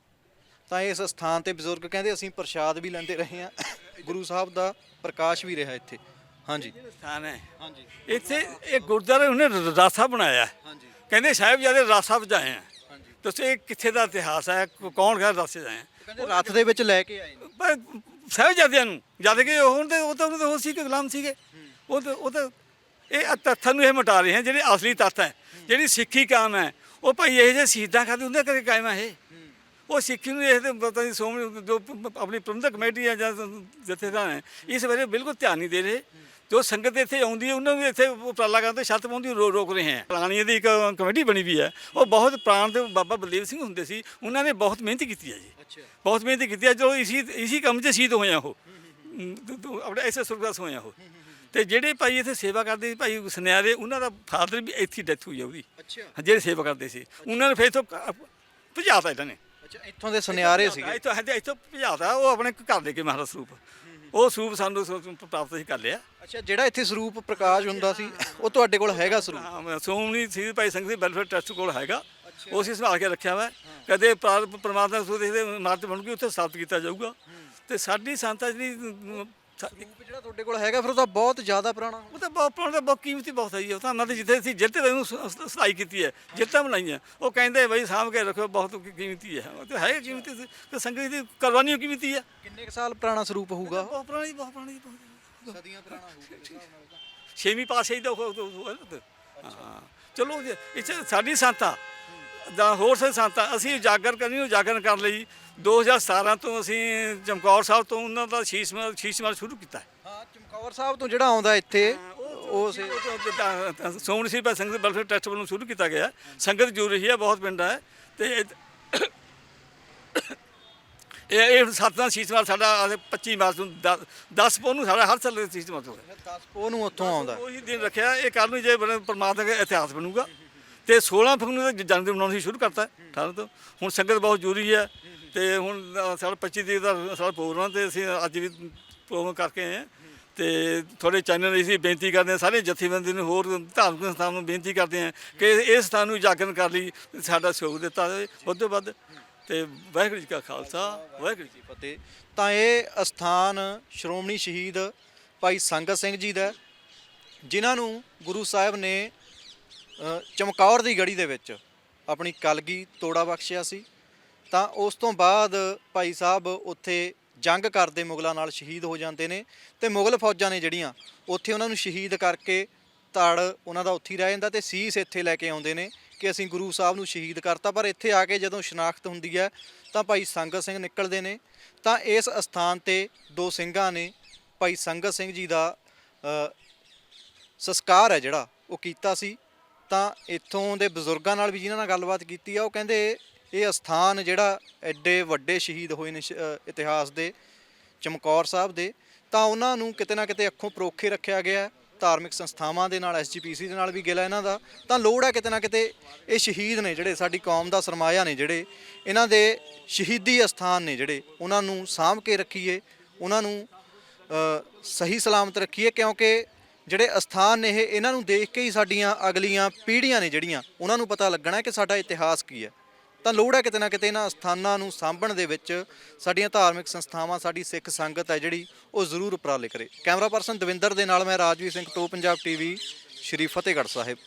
ਤਾਂ ਇਸ ਅਸਥਾਨ ਤੇ ਬਜ਼ੁਰਗ ਕਹਿੰਦੇ ਅਸੀਂ ਪ੍ਰਸ਼ਾਦ ਵੀ ਲੈਂਦੇ ਰਹੇ ਹਾਂ। ਗੁਰੂ ਸਾਹਿਬ ਦਾ ਪ੍ਰਕਾਸ਼ ਵੀ ਰਿਹਾ ਇੱਥੇ। ਹਾਂਜੀ। ਸਥਾਨ ਹੈ। ਹਾਂਜੀ। ਇੱਥੇ ਇਹ ਗੁਰਦੁਆਰਾ ਉਹਨੇ ਰਾਸਾ ਬਣਾਇਆ। ਹਾਂਜੀ। ਕਹਿੰਦੇ ਸਾਹਿਬਜ਼ਾਦੇ ਰਾਸਾ ਵਜਾਏ ਆ ਹਾਂਜੀ। ਤੁਸੀਂ ਇਹ ਕਿੱਥੇ ਦਾ ਇਤਿਹਾਸ ਹੈ? ਕੌਣ ਕਹਿੰਦਾ ਰਾਸੇ ਜਾਏ? ਕਹਿੰਦੇ ਰੱਥ ਦੇ ਵਿੱਚ ਲੈ ਕੇ ਆਏ ਨੇ। ਪਰ ਸਾਹਿਬਜ਼ਾਦਿਆਂ ਨੂੰ ਜਦ ਕਿ ਉਹ ਤਾਂ ਉਹ ਤਾਂ ਉਹ ਸੀ ਕਿ ਗੁਲਾਮ ਸੀਗੇ। ਉਹ ਤਾਂ ਉਹ ਤਾਂ ਇਹ ਤੱਥਾਂ ਨੂੰ ਇਹ ਮਿਟਾ ਰਹੇ ਹਨ ਜਿਹੜੇ ਅਸਲੀ ਤੱਥ ਹੈ। ਜਿਹੜੀ ਸਿੱਖੀ ਕਾਮ ਹੈ। ਉਹ ਭਾਈ ਇਹ ਜੇ ਸ਼ਹੀਦਾਂ ਖਾਦੇ ਹੁੰਦੇ ਕਦੇ ਕਾਇਮ ਹੈ ਇਹ। ਉਹ ਸਿੱਖੀ ਨੂੰ ਇਹ ਤੇ ਪਤਾ ਨਹੀਂ ਸੋਮ ਜੋ ਆਪਣੀ ਪ੍ਰਬੰਧਕ ਕਮੇਟੀ ਹੈ ਜਾਂ ਜਥੇਦਾਰ ਹੈ ਇਸ ਬਾਰੇ ਬਿਲਕੁਲ ਧਿਆਨ ਨਹੀਂ ਦੇ ਰਹੇ। ਜੋ ਸੰਗਤ ਇੱਥੇ ਆਉਂਦੀ ਹੈ ਉਹਨਾਂ ਨੂੰ ਇੱਥੇ ਉਪਰਾਲਾ ਕਰਨ ਤੇ ਛੱਤ ਪਾਉਂਦੀ ਰੋਕ ਰਹੇ ਹੈ। ਪੁਰਾਣੀ ਦੀ ਇੱਕ ਕਮੇਟੀ ਬਣੀ ਵੀ ਹੈ ਉਹ ਬਹੁਤ ਪ੍ਰਾਣ ਦੇ ਬਾਬਾ ਬਲਦੇਵ ਸਿੰਘ ਹੁੰਦੇ ਸੀ ਉਹਨਾਂ ਨੇ ਬਹੁਤ ਮਿਹਨਤ ਕੀਤੀ ਹੈ ਜੀ। ਬਹੁਤ ਮਿਹਨਤ ਕੀਤੀ ਹੈ ਜੋ ਇਸੀ ਇਸੀ ਕੰਮ 'ਚ ਸ਼ਹੀਦ ਹੋਏ ਆ ਉਹ। ਆਪਣੇ ਐਸੇ ਸੁਰਗਾਸ ਹੋਏ ਆ ਉਹ। ਤੇ ਜਿਹੜੇ ਭਾਈ ਇੱਥੇ ਸੇਵਾ ਕਰਦੇ ਸੀ ਭਾਈ ਸੁਨਿਆਰੇ ਉਹਨਾਂ ਦਾ ਫਾਦਰ ਵੀ ਇੱਥੇ ਡੈਥ ਹੋਈ ਆ ਉਹਦੀ। ਅੱਛਾ। ਜਿਹੜੇ ਸੇਵਾ ਕਰਦੇ ਸੀ। ਉਹਨਾਂ ਨੇ ਫਿਰ ਤੋਂ ਭਜਾਤਾ ਇਹਨਾਂ ਨੇ। ਅੱਛਾ ਇੱਥੋਂ ਦੇ ਸੁਨਿਆਰੇ ਸੀਗੇ? ਇੱਥੋਂ ਇੱਥੋਂ ਇੱਥੋਂ ਭਜਾਤਾ ਉਹ ਆਪਣੇ ਘਰ ਦੇ ਕੇ ਮਹਾਰਾਜ ਸਰੂਪ। ਉਹ ਸਰੂਪ ਸਾਨੂੰ ਸ- ਪ੍ਰਾਪਤ ਸੀ ਕਰ ਲਿਆ। ਅੱਛਾ ਜਿਹੜਾ ਇੱਥੇ ਸਰੂਪ ਪ੍ਰਕਾਸ਼ ਹੁੰਦਾ ਸੀ ਉਹ ਤੁਹਾਡੇ ਕੋਲ ਹੈਗਾ ਸਰੂਪ? ਹਾਂ ਸੋਮਨੀ ਸੀ ਭਾਈ ਸੰਗਤ ਦੀ ਵੈਲਫੇਅਰ ਟਰਸਟ ਕੋਲ ਹੈਗਾ। ਉਹ ਅਸੀਂ ਸੰਭਾਲ ਕੇ ਰੱਖਿਆ ਵਾ। ਕਦੇ ਪ੍ਰਾ- ਪ੍ਰਮਾਤਮਾ ਸੂਤ ਦੇ ਮਾਰਤ ਬਣ ਗਈ ਉੱਥੇ ਸਥਾਪਿਤ ਕੀਤਾ ਜਾਊਗਾ। ਤੇ ਸਾਡੀ ਸੰਤਾ ਜਿਹੜੀ ਅਮ, ਸਾ- ਸਰੂਪ ਜਿਹੜਾ ਤੁਹਾਡੇ ਕੋਲ ਹੈਗਾ ਫਿਰ ਉਹ ਤਾਂ ਬਹੁਤ ਜ਼ਿਆਦਾ ਪੁਰਾਣਾ। ਉਹ ਤਾਂ ਬਹੁਤ ਪੁਰਾਣਾ ਬਹੁਤ ਕੀਮਤੀ ਬਹੁਤ ਹੈ ਜੀ। ਉਹ ਤਾਂ ਉਹਨਾਂ ਦੇ ਜਿੱਥੇ ਅਸੀਂ ਜਿੱਤੇ ਉਹਨੂੰ ਸਤਾਈ ਕੀਤੀ ਹੈ ਜਿੱਤਾਂ ਬਣਾਈਆਂ ਉਹ ਕਹਿੰਦੇ ਬਈ ਸਾਂਭ ਕੇ ਰੱਖੋ ਬਹੁਤ ਕੀਮਤੀ ਹੈ। ਉਹ ਤਾਂ ਹੈ ਕੀਮਤੀ ਤੇ ਸੰਗਤ ਦੀ ਕੁਰਬਾਨੀ ਕੀਮਤੀ ਹੈ। ਕਿੰਨੇ ਸਾਲ ਪੁਰਾਣਾ ਸਰੂਪ ਹੋਊਗਾ ਬਹੁਤ ਪੁਰਾਣੀ ਬਹੁਤ ਪੁਰਾਣੀ ਬਹੁਤ ਸਦੀਆਂ ਪੁਰਾਣਾ ਹੋਊਗਾ ਛੇਵੀਂ ਪਾਸੇ ਦਾ ਹੈ ਤੇ। ਹਾਂ। ਚਲੋ ਜੀ, 'ਚ ਸਾਡੀ ਸੰਤਾ ਦਾ ਹੋਰ ਸੇ ਸੰਤਾ ਅਸੀਂ ਉਜਾਗਰ ਕਰਨੀ ਉਜਾਗਰ ਕਰ ਲਈ 2017 ਤੋਂ ਅਸੀਂ ਚਮਕੌਰ ਸਾਹਿਬ ਤੋਂ ਉਹਨਾਂ ਦਾ ਸ਼ੀਸ਼ ਮਹਿਲ ਸ਼ੀਸ਼ ਮਹਿਲ ਸ਼ੁਰੂ ਕੀਤਾ। ਹੈ ਹਾਂ ਚਮਕੌਰ ਸਾਹਿਬ ਤੋਂ ਜਿਹੜਾ ਆਉਂਦਾ ਇੱਥੇ ਉਹ ਸੇ ਸੋਮਣੀ ਸੀ ਪਰ ਸੰਗਤ ਵੈਲਫੇਅਰ ਟਰਸਟ ਵੱਲੋਂ ਸ਼ੁਰੂ ਕੀਤਾ ਗਿਆ। ਸੰਗਤ ਜੁੜ ਰਹੀ ਹੈ ਬਹੁਤ ਪਿੰਡ ਹੈ। ਤੇ ਇਹ- ਇਹ ਇਹ ਸਤਨਾ ਸ਼ੀਸ਼ ਮਹਿਲ ਸਾਡਾ ਅਸੀਂ 25 ਮਾਰਚ ਨੂੰ 10 ਪੋ ਨੂੰ ਸਾਡਾ ਹਰ ਸਾਲ ਸ਼ੀਸ਼ ਮਹਿਲ ਹੋਇਆ। 10 ਉਹਨੂੰ ਉੱਥੋਂ ਆਉਂਦਾ। ਉਹੀ ਦਿਨ ਰੱਖਿਆ ਇਹ ਕੱਲ ਨੂੰ ਜੇ ਬਣੇ ਪਰਮਾਤਮਾ ਦਾ ਇਤਿਹਾਸ ਬਣੂਗਾ। ਤੇ 16 ਫਰਵਰੀ ਨੂੰ ਜਨਮ ਦਿਨ ਮਨਾਉਣਾ ਸੀ ਸ਼ੁਰੂ ਕਰਤਾ 18 ਤੋਂ। ਹੁਣ ਸੰਗਤ ਬਹੁਤ ਜ਼ਰੂਰੀ ਹੈ। ਤੇ ਹੁਣ ਅ, ਸਾਡਾ 25 ਤਰੀਕ ਦਾ ਸਾਡਾ ਪ੍ਰੋਗਰਾਮ ਤੇ ਅਸੀਂ ਅੱਜ ਵੀ ਪ੍ਰੋਗਰਾਮ ਕਰਕੇ ਆਏ ਹਾਂ। ਤੇ ਥੋੜੇ ਚੈਨਲ ਅਸੀਂ ਬੇਨਤੀ ਕਰਦੇ ਹਾਂ ਸਾਰੇ ਜਥੇਬੰਦੀ ਨੂੰ ਹੋਰ ਧਾਰਮਿਕ ਸੰਸਥਾਵਾਂ ਨੂੰ ਬੇਨਤੀ ਕਰਦੇ ਹਾਂ ਕਿ ਇਸ ਸਥਾਨ ਨੂੰ ਉਜਾਗਰ ਕਰ ਲਈ ਸਾਡਾ ਸਹਿਯੋਗ ਦਿੱਤਾ ਜਾਵੇ। ਵੱਧ ਤੋਂ ਵੱਧ ਤੇ ਵਾਹਿਗੁਰੂ ਜੀ ਕਾ ਖਾਲਸਾ ਵਾਹਿਗੁਰੂ ਜੀ ਕੀ ਫਤਿਹ। ਤਾਂ ਇਹ ਅਸਥਾਨ ਸ਼੍ਰੋਮਣੀ ਸ਼ਹੀਦ ਭਾਈ ਸੰਗਤ ਸਿੰਘ ਜੀ ਦਾ ਜਿਨ੍ਹਾਂ ਨੂੰ ਗੁਰੂ ਸਾਹਿਬ ਨੇ ਚਮਕੌਰ ਦੀ ਗੜੀ ਦੇ ਵਿੱਚ ਆਪਣੀ ਕਲਗੀ ਤੋੜਾ ਬਖਸ਼ਿਆ ਸੀ। ਤਾਂ ਉਸ ਤੋਂ ਬਾਅਦ ਭਾਈ ਸਾਹਿਬ ਉੱਥੇ ਜੰਗ ਕਰਦੇ ਮੁਗਲਾਂ ਨਾਲ ਸ਼ਹੀਦ ਹੋ ਜਾਂਦੇ ਨੇ ਤੇ ਮੁਗਲ ਫੌਜਾਂ ਨੇ ਜਿਹੜੀਆਂ ਉੱਥੇ ਉਹਨਾਂ ਨੂੰ ਸ਼ਹੀਦ ਕਰਕੇ ਧੜ ਉਹਨਾਂ ਦਾ ਉੱਥੇ ਹੀ ਰਹਿ ਜਾਂਦਾ ਤੇ ਸੀਸ ਇੱਥੇ ਲੈ ਕੇ ਆਉਂਦੇ ਨੇ ਕਿ ਅਸੀਂ ਗੁਰੂ ਸਾਹਿਬ ਨੂੰ ਸ਼ਹੀਦ ਕਰਤਾ। ਪਰ ਇੱਥੇ ਆ ਕੇ ਜਦੋਂ ਸ਼ਨਾਖਤ ਹੁੰਦੀ ਹੈ ਤਾਂ ਭਾਈ ਸੰਗਤ ਸਿੰਘ ਨਿਕਲਦੇ ਨੇ। ਤਾਂ ਇਸ ਅਸਥਾਨ ਤੇ ਦੋ ਸਿੰਘਾਂ ਨੇ ਭਾਈ ਸੰਗਤ ਸਿੰਘ ਜੀ ਦਾ ਅ, ਸੰਸਕਾਰ ਹੈ ਜਿਹੜਾ ਉਹ ਕੀਤਾ ਸੀ। ਤਾਂ ਇੱਥੋਂ ਦੇ ਬਜ਼ੁਰਗਾਂ ਨਾਲ ਵੀ ਜਿਨ੍ਹਾਂ ਨਾਲ ਗੱਲਬਾਤ ਕੀਤੀ ਆ ਉਹ ਕਹਿੰਦੇ ਇਹ ਅਸਥਾਨ ਜਿਹੜਾ ਐਡੇ ਵੱਡੇ ਸ਼ਹੀਦ ਹੋਏ ਨੇ ਸ਼- ਅ, ਇਤਿਹਾਸ ਦੇ ਚਮਕੌਰ ਸਾਹਿਬ ਦੇ ਤਾਂ ਉਹਨਾਂ ਨੂੰ ਕਿਤੇ ਨਾ ਕਿਤੇ ਅੱਖੋਂ ਪਰੋਖੇ ਰੱਖਿਆ ਗਿਆ ਹੈ। ਧਾਰਮਿਕ ਸੰਸਥਾਵਾਂ ਦੇ ਨਾਲ ਐਸਜੀਪੀਸੀ ਦੇ ਨਾਲ ਵੀ ਗਿਲਾ ਇਹਨਾਂ ਦਾ ਤਾਂ ਲੋੜ ਹੈ ਕਿਤੇ ਨਾ ਕਿਤੇ ਇਹ ਸ਼ਹੀਦ ਨੇ ਜਿਹੜੇ ਸਾਡੀ ਕੌਮ ਦਾ ਸਰਮਾਇਆ ਨੇ ਜਿਹੜੇ ਇਹਨਾਂ ਦੇ ਸ਼ਹੀਦੀ ਅਸਥਾਨ ਨੇ ਜਿਹੜੇ ਉਹਨਾਂ ਨੂੰ ਸਾਂਭ ਕੇ ਰੱਖੀਏ ਉਹਨਾਂ ਨੂੰ ਅ, ਸਹੀ ਸਲਾਮਤ ਰੱਖੀਏ ਕਿਉਂਕਿ ਜਿਹੜੇ ਅਸਥਾਨ ਨੇ ਇਹ ਇਹਨਾਂ ਨੂੰ ਦੇਖ ਕੇ ਹੀ ਸਾਡੀਆਂ ਅਗਲੀਆਂ ਪੀੜ੍ਹੀਆਂ ਨੇ ਜਿਹੜੀਆਂ ਉਹਨਾਂ ਨੂੰ ਪਤਾ ਲੱਗਣਾ ਹੈ ਕਿ ਸਾਡਾ ਇਤਿਹਾਸ ਕੀ ਹੈ ਤਾਂ ਲੋੜ ਹੈ ਕਿਤੇ ਨਾ ਕਿਤੇ ਇਹਨਾਂ ਅਸਥਾਨਾਂ ਨੂੰ ਸਾਂਭਣ ਦੇ ਵਿੱਚ ਸਾਡੀਆਂ ਧਾਰਮਿਕ ਸੰਸਥਾਵਾਂ, ਸਾਡੀ ਸਿੱਖ ਸੰਗਤ ਹੈ ਜਿਹੜੀ ਉਹ ਜ਼ਰੂਰ ਉਪਰਾਲੇ ਕਰੇ। ਕੈਮਰਾ ਪਰਸਨ ਦਵਿੰਦਰ ਦੇ ਨਾਲ ਮੈਂ Rajveer Singh to Punjab TV, Shri Fatehgarh Sahib.